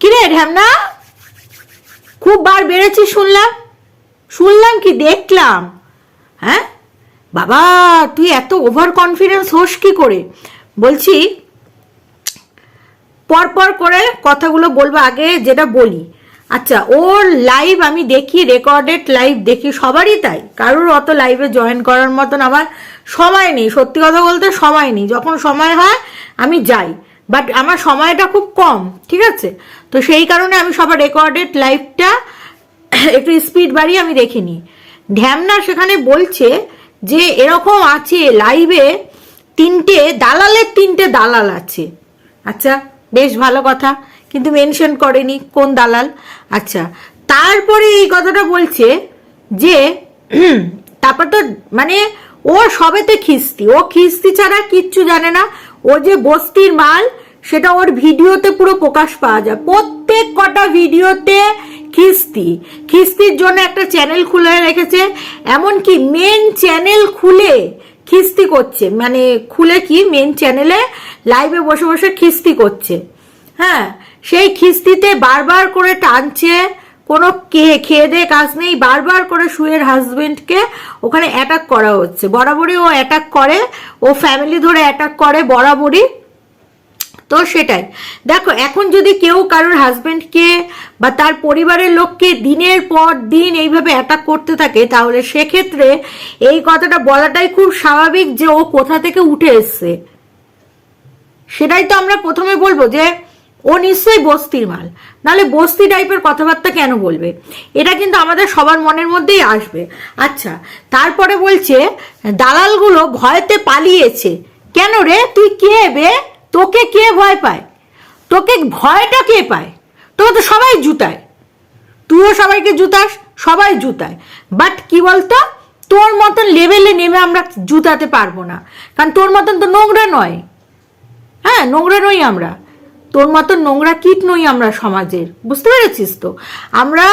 কিরে ঢ্যামনা? খুব বার বেড়েছি শুনলাম। শুনলাম কি দেখলাম? হ্যাঁ? বাবা, তুই এত ওভার কনফিডেন্স হোস কি করে? বলছি, পরপর করে কথাগুলো বলব আগে যেটা বলি। আচ্ছা ওর লাইভ আমি দেখি রেকর্ডেড লাইভ দেখি, সবারই তাই। কারোর অত লাইভে জয়েন করার মতন আমার সময় নেই। সত্যি কথা বলতে সময় নেই। যখন সময় হয়, আমি যাই। বাট আমার সময়টা খুব কম, ঠিক আছে? তো সেই কারণে আমি সবার রেকর্ডেড লাইফটা একটু স্পিড বাড়িয়ে আমি দেখিনি। ঢ্যামনা সেখানে বলছে যে এরকম আছে লাইভে তিনটে, দালালের তিনটে দালাল আছে। আচ্ছা বেশ ভালো কথা। কিন্তু মেনশন করেনি কোন দালাল। আচ্ছা তারপরে এই কথাটা বলছে যে তারপর তো মানে ও সবেতে খিস্তি, ও খিস্তি ছাড়া কিচ্ছু জানে না। ও যে বস্তির মাল, সেটা ওর ভিডিওতে পুরো প্রকাশ পাওয়া যায়। প্রত্যেক কটা ভিডিওতে খিস্তি। খিস্তির জন্য একটা চ্যানেল খুলে রেখেছে। এমনকি মেন চ্যানেল খুলে খিস্তি করছে। মানে খুলে কি? মেন চ্যানেলে লাইভে বসে বসে খিস্তি করছে। হ্যাঁ সেই খিস্তিতে বারবার করে টানছে কোনো কে, খেয়ে দেয়ে কাজ নেই, বারবার করে শুয়ের হাজবেন্ডকে ওখানে অ্যাটাক করা হচ্ছে। বরাবরই ও অ্যাটাক করে, ও ফ্যামিলি ধরে অ্যাটাক করে বরাবরই। তো সেটাই। দেখো, এখন যদি কেউ কারোর হাজবেন্ডকে বা তার পরিবারের লোককে দিনের পর দিন এইভাবে অ্যাটাক করতে থাকে, তাহলে সেক্ষেত্রে এই কথাটা বলাটাই খুব স্বাভাবিক যে ও কোথা থেকে উঠে এসছে। সেটাই তো আমরা প্রথমে বলব যে ও নিশ্চয়ই বস্তির মাল। নাহলে বস্তি টাইপের কথাবার্তা কেন বলবে? এটা কিন্তু আমাদের সবার মনের মধ্যেই আসবে। আচ্ছা তারপরে বলছে, দালালগুলো ভয়তে পালিয়েছে। কেন রে? তুই কে বে? তোকে কে ভয় পায়? তোকে ভয়টা কে পায়? তোকে তো সবাই জুতায়। তুইও সবাইকে জুতাস, সবাই জুতায়। বাট কি বলতো? তোর মতন লেভেলে নেমে আমরা জুতাতে পারব না। কারণ তোর মতন তো নোংরা নয়। হ্যাঁ নোংরা নই আমরা। তোর মতো নোংরা কীট নই আমরা সমাজের। বুঝতে পেরেছিস তো? আমরা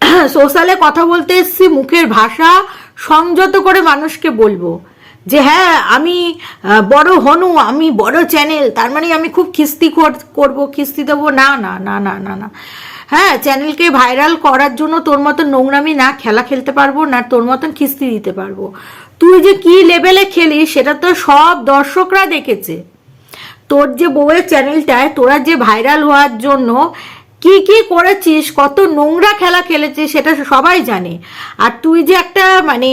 সোশ্যালে কথা বলতে এসছি, মুখের ভাষা সংযত করে মানুষকে বলব। যে হ্যাঁ আমি বড় হনু, আমি বড় চ্যানেল, তার মানে আমি খুব খিস্তি কর- করব, খিস্তি দেবো। না না না না না না। হ্যাঁ চ্যানেলকে ভাইরাল করার জন্য তোর মতন নোংরামি না, খেলা খেলতে পারব না, তোর মতন খিস্তি দিতে পারব। তুই যে কি লেভেলে খেলিস, সেটা তো সব দর্শকরা দেখেছে। তোর যে বউয়ের চ্যানেলটায়, তোরা যে ভাইরাল হওয়ার জন্য কি কি করেছিস, কত নোংরা খেলা খেলেছিস, সেটা সবাই জানে। আর তুই যে একটা মানে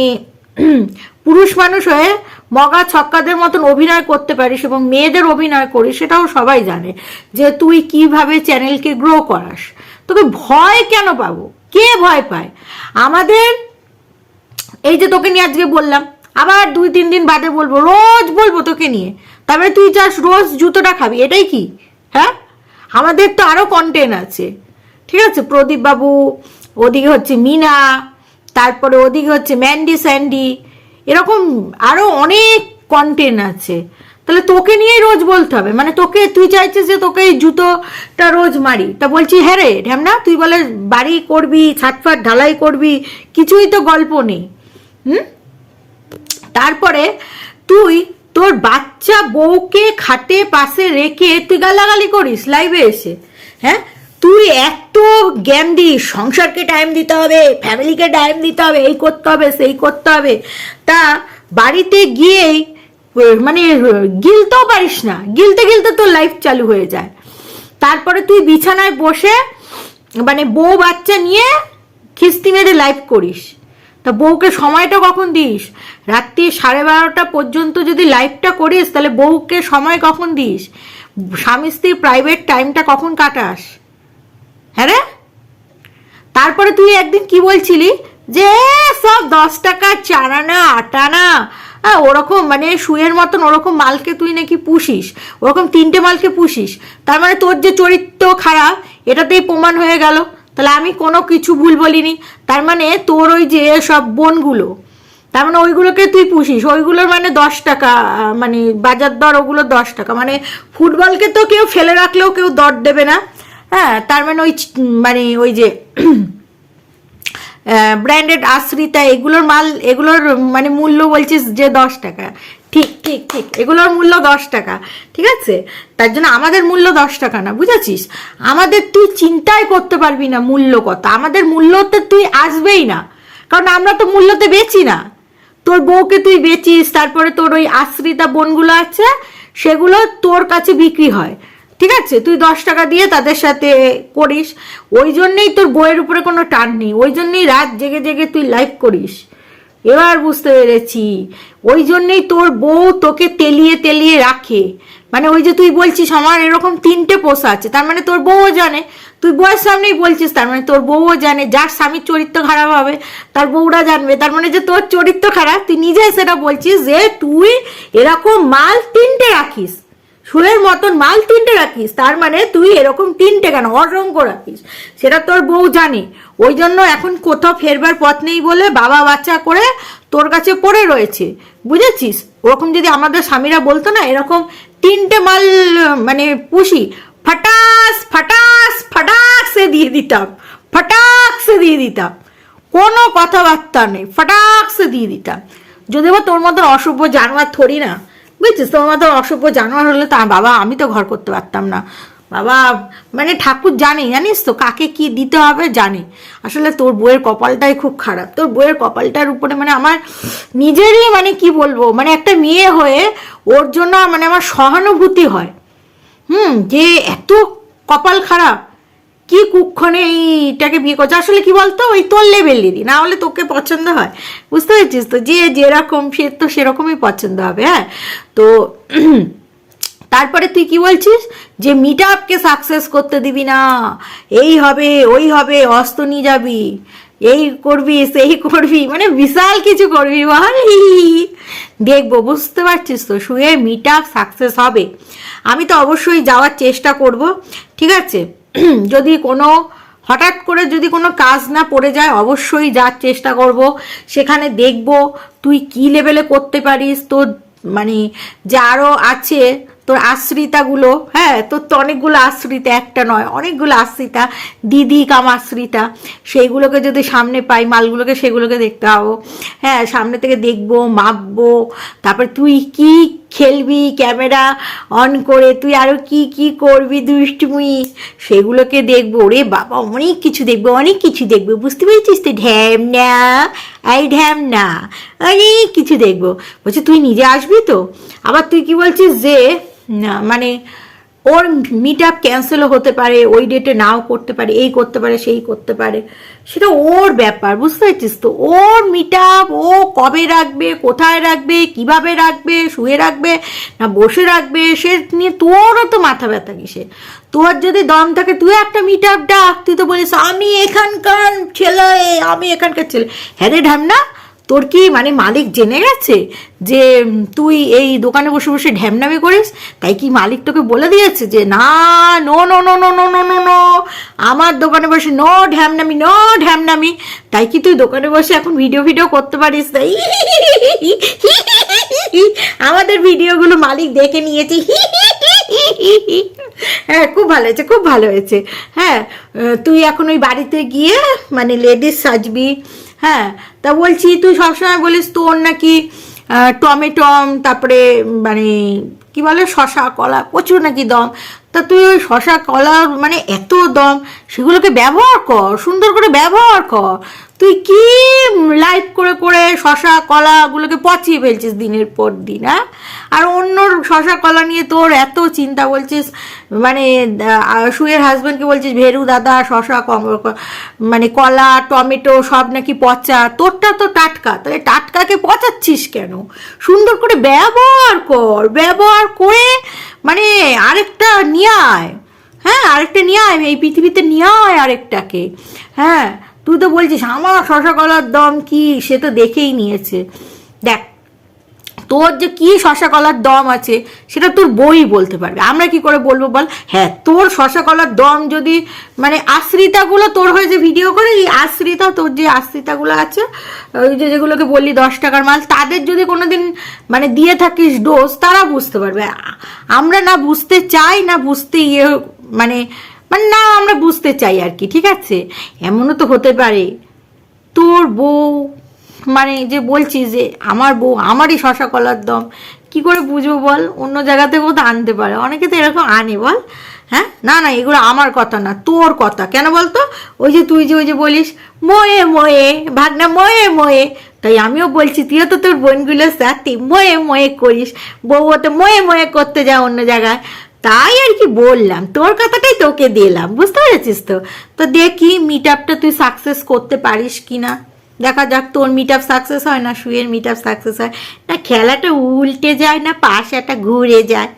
পুরুষ মানুষ হয়ে মগা ছক্কাদের মতন অভিনয় করতে পারিস এবং মেয়েদের অভিনয় করিস, সেটাও সবাই জানে যে তুই কীভাবে চ্যানেলকে গ্রো করাস। তোকে ভয় কেন পাবো? কে ভয় পায়? আমাদের, এই যে তোকে নিয়ে আজকে বললাম, আবার দুই তিন দিন বাদে বলব, রোজ বলব তোকে নিয়ে। তারপরে তুই চাস রোজ জুতোটা খাবি, এটাই কি? হ্যাঁ? আমাদের তো আরও কন্টেন্ট আছে। ঠিক আছে? প্রদীপ বাবু, ওদিকে হচ্ছে মিনা, তারপরে ওদিকে হচ্ছে ম্যান্ডি স্যান্ডি এরকম আরও অনেক কন্টেন্ট আছে। তাহলে তোকে নিয়েই রোজ বলতে হবে। মানে তোকে, তুই চাইছিস যে তোকে এই জুতোটা রোজ মারি। তা বলছি হ্যাঁ রে, ঢ্যামনা, তুই বলে বাড়ি করবি, ছাটফাট, ঢালাই করবি, কিছুই তো গল্প নেই। হুম? তারপরে তুই তোর বাচ্চা বউকে খাটে পাশে রেখে তুই গালাগালি করিস লাইভে এসে হ্যাঁ? তুই এত জ্ঞান দিস, সংসারকে টাইম দিতে হবে ফ্যামিলিকে টাইম দিতে হবে, এই করতে হবে, সেই করতে হবে। তা বাড়িতে গিয়েই মানে গিলতেও পারিস না। গিলতে গিলতে তোর লাইফ চালু হয়ে যায়। তারপরে তুই বিছানায় বসে মানে বউ বাচ্চা নিয়ে খিস্তি মেরে লাইভ করিস। তা বউকে সময়টা কখন দিস? রাত্রি সাড়ে বারোটা পর্যন্ত যদি লাইভটা করিস, তাহলে বউকে সময় কখন দিস? স্বামী স্ত্রীর প্রাইভেট টাইমটা কখন কাটাস? হ্যাঁ রে? তারপরে তুই একদিন কি বলছিলি? যে সব দশ টাকা চারানা আটানা হ্যাঁ ওরকম মানে শুয়ের মতন ওরকম মালকে তুই নাকি পুষিস, ওরকম তিনটে মালকে পুষিস। তার মানে তোর যে চরিত্র খারাপ, এটাতেই প্রমাণ হয়ে গেল। তাহলে আমি কোনো কিছু ভুল বলিনি। তার মানে তোর ওই যে সব বোনগুলো, তার মানে ওইগুলোকে তুই পুষিস। ওইগুলোর মানে দশ টাকা মানে বাজার দর ওগুলো দশ টাকা। মানে ফুটবলকে তো কেউ ফেলে রাখলেও কেউ দর দেবে না। হ্যাঁ তার মানে ওই মানে ওই যে ব্র্যান্ডেড আশ্রিতা এগুলোর মাল, এগুলোর মানে মূল্য বলছিস যে দশ টাকা। ঠিক ঠিক ঠিক। এগুলোর মূল্য দশ টাকা, ঠিক আছে? তার জন্য আমাদের মূল্য দশ টাকা না, বুঝেছিস? আমাদের তুই চিন্তাই করতে পারবি না মূল্য কত। আমাদের মূল্যতে তুই আসবেই না। কারণ আমরা তো মূল্যতে বেচি না। তোর বউকে তুই বেচিস, তারপরে তোর ওই আশ্রিতা বোনগুলো আছে, সেগুলো তোর কাছে বিক্রি হয়। ঠিক আছে? তুই দশ টাকা দিয়ে তাদের সাথে করিস। ওই জন্যেই তোর বইয়ের উপরে কোনো টান নেই। ওই জন্যেই রাত জেগে জেগে তুই লাইভ করিস। এবার বুঝতে পেরেছি। ওই জন্যেই তোর বউ তোকে তেলিয়ে তেলিয়ে রাখে। মানে ওই যে তুই বলছিস, আমার এরকম তিনটে পোষা আছে। তার মানে তোর বউও জানে। তুই বউয়ের সামনেই বলছিস, তার মানে তোর বউও জানে। যার স্বামীর চরিত্র খারাপ হবে, তার বউরা জানবে। তার মানে যে তোর চরিত্র খারাপ, তুই নিজে সেটা বলছিস যে তুই এরকম মাল তিনটে রাখিস। সুরের মতন মাল তিনটে রাখিস, তার মানে তুই এরকম তিনটে কেন? অসংখ্য রাখিস। সেটা তোর বউ জানে। ওই জন্য এখন কোথাও ফেরবার পথ নেই বলে বাবা বাচ্চা করে তোর কাছে পড়ে রয়েছে। বুঝেছিস? ওরকম যদি আমাদের স্বামীরা বলতো না, এরকম তিনটে মাল মানে পুষি, ফাটাস ফাটাস ফাটাসে দিয়ে দিতাম ফাটাকসে দিয়ে দিতাম। কোনো কথাবার্তা নেই ফাটাকসে দিয়ে দিতাম। যদি বা তোর মতন অসভ্য জানোয়ার থরি না বুঝছিস? তোর মতন অসভ্য জানোয়ার হলে তা বাবা, আমি তো ঘর করতে পারতাম না। বাবা মানে ঠাকুর জানে, জানিস তো কাকে কি দিতে হবে, জানে। আসলে তোর বইয়ের কপালটাই খুব খারাপ। তোর বইয়ের কপালটার উপরে মানে আমার নিজেরই মানে কি বলব মানে একটা মেয়ে হয়ে ওর জন্য মানে আমার সহানুভূতি হয়। হুম, যে এত কপাল খারাপ। কি কুক্ষণে এইটাকে বিয়ে করছে? আসলে কি বলতো? ওই তোর লেভেলেরই না হলে তোকে পছন্দ হয়। বুঝতে পেরেছিস তো? যে যেরকম সে তো সেরকমই পছন্দ হবে হ্যাঁ? তো তারপরে তুই কি বলছিস? যে মিট আপকে সাকসেস করতে দিবি না। এই হবে, ওই হবে অস্ত নিয়ে যাবি। এই করবি, সেই করবি মানে বিশাল কিছু করবি। বল। দেখব, বুঝতে পারছিস তো? শুয়ে মিট আপ সাকসেস হবে। আমি তো অবশ্যই যাওয়ার চেষ্টা করব, ঠিক আছে? যদি কোনো, হঠাৎ করে যদি কোনো কাজ না পড়ে যায়, অবশ্যই যাওয়ার চেষ্টা করব, সেখানে দেখব তুই কি লেভেলে করতে পারিস, তোর মানে যে আরও আছে, তোর আশ্রিতাগুলো হ্যাঁ তোর তো অনেকগুলো আশ্রিতা, একটা নয়, অনেকগুলো আশ্রিতা, দিদি কাম আশ্রিতা, সেইগুলোকে যদি সামনে পাই, মালগুলোকে সেগুলোকে দেখতে পাবো হ্যাঁ সামনে থেকে দেখব, মাপবো, তারপর তুই কি খেলবি, ক্যামেরা অন করে তুই আরও কি কি করবি দুষ্টুমি? সেগুলোকে দেখব। ওরে বাবা, অনেক কিছু দেখব, অনেক কিছু দেখব। বুঝতে পেরেছিস তো? ঢ্যাম না, এই ঢ্যাম না, অনেক কিছু দেখব। বলছে, তুই নিজে আসবি তো? আবার তুই কি বলছিস যে, না মানে ওর মিট আপ ক্যান্সেলও হতে পারে, ওই ডেটে নাও করতে পারে, এই করতে পারে, সেই করতে পারে। সেটা ওর ব্যাপার, বুঝতে পারছিস তো? ওর মিট আপ ও কবে রাখবে, কোথায় রাখবে, কীভাবে রাখবে, শুয়ে রাখবে, না বসে রাখবে, সে নিয়ে তোরও তো মাথা ব্যথা কিসে তোর যদি দম থাকে, তুই একটা মিট আপ ডাক, তুই তো বলিস, আমি এখানকার ছেলে, আমি এখানকার ছেলে। হ্যাঁ রে ঢামনা তোর কি মানে মালিক জেনে গেছে যে তুই এই দোকানে বসে বসে ঢ্যামনামি করিস? তাই কি মালিক তোকে বলে দিয়েছে যে, না no no no no no no no no আমার দোকানে বসে নো ঢ্যামনামি নো ঢ্যামনামি তাই কি তুই দোকানে বসে এখন ভিডিও ভিডিও করতে পারিস? তাই আমাদের ভিডিওগুলো মালিক দেখে নিয়েছে। হ্যাঁ খুব ভালো হয়েছে, খুব ভালো হয়েছে। হ্যাঁ তুই এখন ওই বাড়িতে গিয়ে মানে লেডিস সাজবি হ্যাঁ তা বলছি, তুই সবসময় বলিস তোর নাকি টমেটম, তারপরে মানে কি বলে শশা কলা, প্রচুর নাকি দম। তা তুই ওই শশা কলার মানে এত দম, সেগুলোকে ব্যবহার কর, সুন্দর করে ব্যবহার কর। তুই কি লাইভ করে করে শশা, কলাগুলোকে পচিয়ে ফেলছিস দিনের পর দিন হ্যাঁ? আর অন্য শশা, কলা নিয়ে তোর এত চিন্তা বলছিস মানে সুয়ের হাজব্যান্ডকে বলছিস, ভেরু দাদা, শশা, কম মানে কলা, টমেটো সব নাকি পচা। তোরটা তো টাটকা, তাহলে টাটকাকে পচাচ্ছিস কেন? সুন্দর করে ব্যবহার কর, ব্যবহার করে আরেকটা নিয়ে আয় হ্যাঁ আরেকটা নিয়ে আয় এই পৃথিবীতে নিয়ে আয় আরেকটাকে। হ্যাঁ তুই তো বলছিস, আমার শশা কলার দম কি? সে তো দেখেই নিয়েছে। দেখ তোর যে কি শশা কলার দম আছে, সেটা তোর বই বলতে পারবে। আমরা কি করে বলব বল? হ্যাঁ তোর শশা কলার দম যদি মানে আশ্রিতাগুলো তোর হয়ে যে ভিডিও করে, এই আশ্রিতা, তোর যে আশ্রিতাগুলো আছে, ওই যে যেগুলোকে বললি দশ টাকার মাল, তাদের যদি কোনোদিন মানে দিয়ে থাকিস ডোজ তারা বুঝতে পারবে। আমরা না বুঝতে চাই, না বুঝতে ইয়ে মানে মানে না আমরা বুঝতে চাই আর কি, ঠিক আছে? এমনও তো হতে পারে। তোর বউ মানে যে বলছিস যে আমার বউ, আমারই শশা কলার দম, কি করে বুঝব বল? অন্য জায়গা থেকেও তো আনতে পারে। অনেকে তো এরকম আনে বল। হ্যাঁ? না না, এগুলো আমার কথা না, তোর কথা। কেন বলতো? ওই যে তুই যে, ওই যে বলিস, ময়ে ময়ে, ভাগনা, ময়ে ময়ে। তাই আমিও বলছি, তুইও তো তোর বোনগুলোর সাথে, ময়ে ময়ে করিস। বউ তো ময়ে ময়ে করতে যা অন্য জায়গায়। তাই আর কি বললাম, তোর কথাটাই তোকে দিলাম, বুঝতে পেরেছিস তো? তো দেখি মিট আপটা তুই সাকসেস করতে পারিস কি না দেখা যাক, তোর মিট আপ সাকসেস হয় না শুয়ের মিট আপ সাকসেস হয়। না, খেলাটা উল্টে যায় না, পাশে একটা ঘুরে যায়।